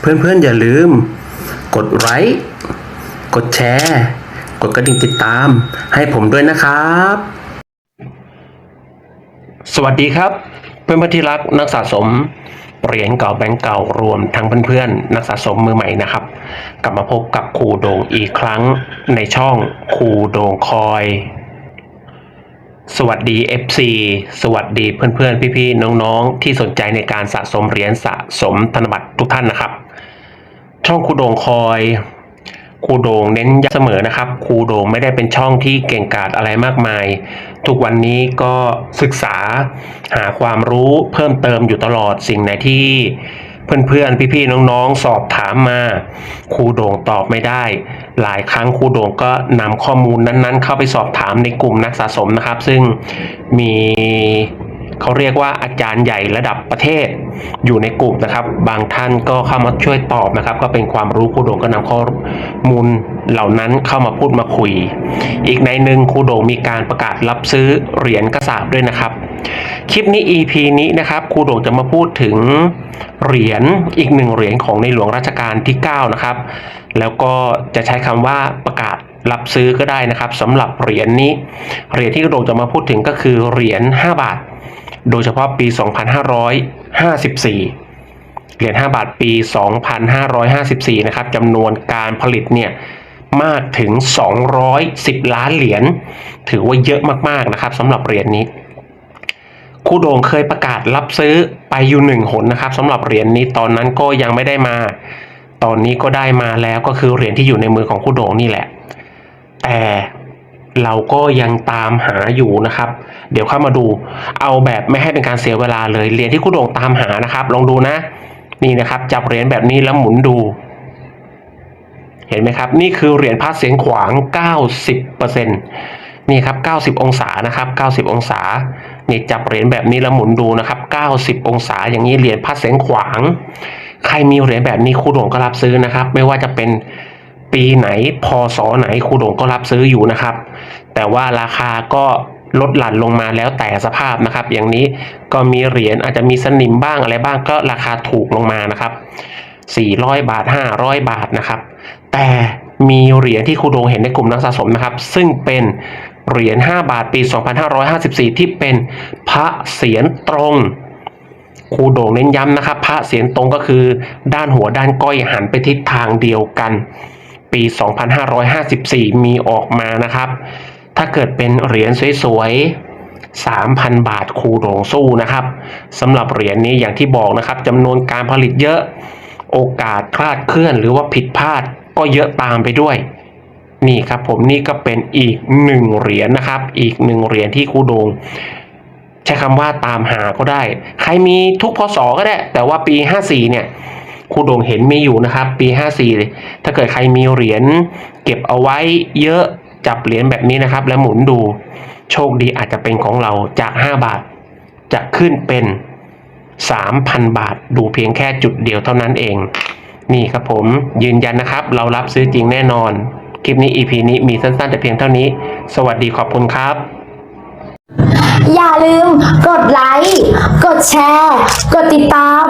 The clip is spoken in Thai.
เพื่อนๆอย่าลืม กดไลค์กดแชร์ กดกระดิ่งติดตาม ให้ผมด้วยนะครับ สวัสดีครับ เพื่อนๆที่รักนักสะสมเหรียญเก่าแบงก์เก่ารวมทั้งเพื่อนๆนักสะสมมือใหม่นะครับ กลับมาพบกับครูโดงอีกครั้งในช่องครูโดงคอย สวัสดี FC สวัสดีเพื่อนๆ พี่ๆ น้องๆ ที่สนใจในการสะสมเหรียญสะสมธนบัตรทุกท่านนะครับ ช่องครูโดงคอยครูโดงเน้นย้ำเสมอนะครับครูโดงไม่ได้เป็นช่องที่เก่งกาจอะไรมากมาย ทุกวันนี้ก็ศึกษาหาความรู้เพิ่มเติมอยู่ตลอดสิ่งไหนที่เพื่อนๆ พี่ๆ น้องๆ สอบถามมาครูโด่งตอบไม่ได้ หลายครั้งครูโด่งก็นำข้อมูลนั้นๆ เข้าไปสอบถามในกลุ่มนักสะสมนะครับ ซึ่งมี เขาเรียกว่าอาจารย์ใหญ่ระดับประเทศ อยู่ในกลุ่มนะครับ บางท่านก็เข้ามาช่วยตอบนะครับ ก็เป็นความรู้ครูโด่งก็นำข้อมูลเหล่านั้นเข้ามาพูดมาคุย อีกในหนึ่งครูโด่งมีการประกาศรับซื้อเหรียญกระสาบด้วยนะครับ คลิปนี้ EP นี้นะครับครูโด่งจะมาพูดถึงเหรียญอีกหนึ่งเหรียญของในหลวงรัชกาลที่ 9 นะครับ แล้วก็จะใช้คำว่าประกาศรับซื้อก็ได้นะครับสำหรับเหรียญนี้ เหรียญที่ครูโดงจะมาพูดถึงก็คือเหรียญ5บาท โดยเฉพาะปี 2554 เหรียญ5บาทปี 2554 นะครับจำนวนการผลิตเนี่ยมากถึง 210 ล้านเหรียญ ถือว่าเยอะมากๆนะครับสำหรับเหรียญนี้ครูโด่งเคยประกาศรับซื้อไปอยู่หนึ่งหนนะครับสำหรับเหรียญนี้ตอนนั้นก็ยังไม่ได้มา ตอนนี้ก็ได้มาแล้วก็คือเหรียญที่อยู่ในมือของครูโด่งนี่แหละ แต่ เราก็ยังตามหาอยู่นะครับ เดี๋ยวเข้ามาดู เอาแบบไม่ให้เป็นการเสียเวลาเลยเหรียญที่ครูโด่งตามหานะครับ ลองดูนะ นี่นะครับ จับเหรียญแบบนี้แล้วหมุนดู เห็นไหมครับ นี่คือเหรียญพระเสียงขวาง 90%นี่ครับ 90 องศานะครับ 90 องศา นี่จับเหรียญแบบนี้แล้วหมุนดูนะครับ 90 องศา อย่างนี้เหรียญพระเสียงขวาง ใครมีเหรียญแบบนี้ครูโด่งก็รับซื้อนะครับ ไม่ว่าจะเป็น ปีไหนพศไหนครูโด่งก็รับซื้ออยู่นะครับ แต่ว่าราคาก็ลดหลั่นลงมาแล้วแต่สภาพนะครับ อย่างนี้ก็มีเหรียญอาจจะมีสนิมบ้างอะไรบ้างก็ราคาถูกลงมานะครับ 400 บาท 500 บาทนะครับ แต่มีเหรียญที่ครูโดงเห็นในกลุ่มนักสะสมนะครับ ซึ่งเป็นเหรียญ 5 บาทปี 2554 ที่เป็นพระเศียรตรงครูโด่งเน้นย้ำนะครับ พระเศียรตรงก็คือด้านหัวด้านก้อยหันไปทิศทางเดียวกัน ปี 2554 มีออกมานะครับ ถ้าเกิดเป็นเหรียญสวยๆ 3,000 บาทคูโดงสู้นะครับสำหรับเหรียญนี้อย่างที่บอกนะครับจำนวนการผลิตเยอะ โอกาสคลาดเคลื่อนหรือว่าผิดพลาดก็เยอะตามไปด้วย นี่ครับผมนี่ก็เป็นอีกหนึ่งเหรียญนะครับ อีกหนึ่งเหรียญที่คูโดงใช้คำว่าตามหาก็ได้ ใครมีทุกพศก็ได้ แต่ว่าปี 54 เนี่ย ครูโดงเห็นมีอยู่นะครับ ปี 54 ถ้าเกิดใครมีเหรียญเก็บเอาไว้เยอะจับเหรียญแบบนี้นะครับ แล้วหมุนดูโชคดีอาจจะเป็นของเราจาก 5 บาท จะขึ้นเป็น 3,000 บาท ดูเพียงแค่จุดเดียวเท่านั้นเอง นี่ครับผมยืนยันนะครับ เรารับซื้อจริงแน่นอน คลิปนี้ EP นี้มีสั้นๆแต่เพียงเท่านี้ สวัสดีขอบคุณครับ อย่าลืมกดไลค์ กดแชร์ กดติดตาม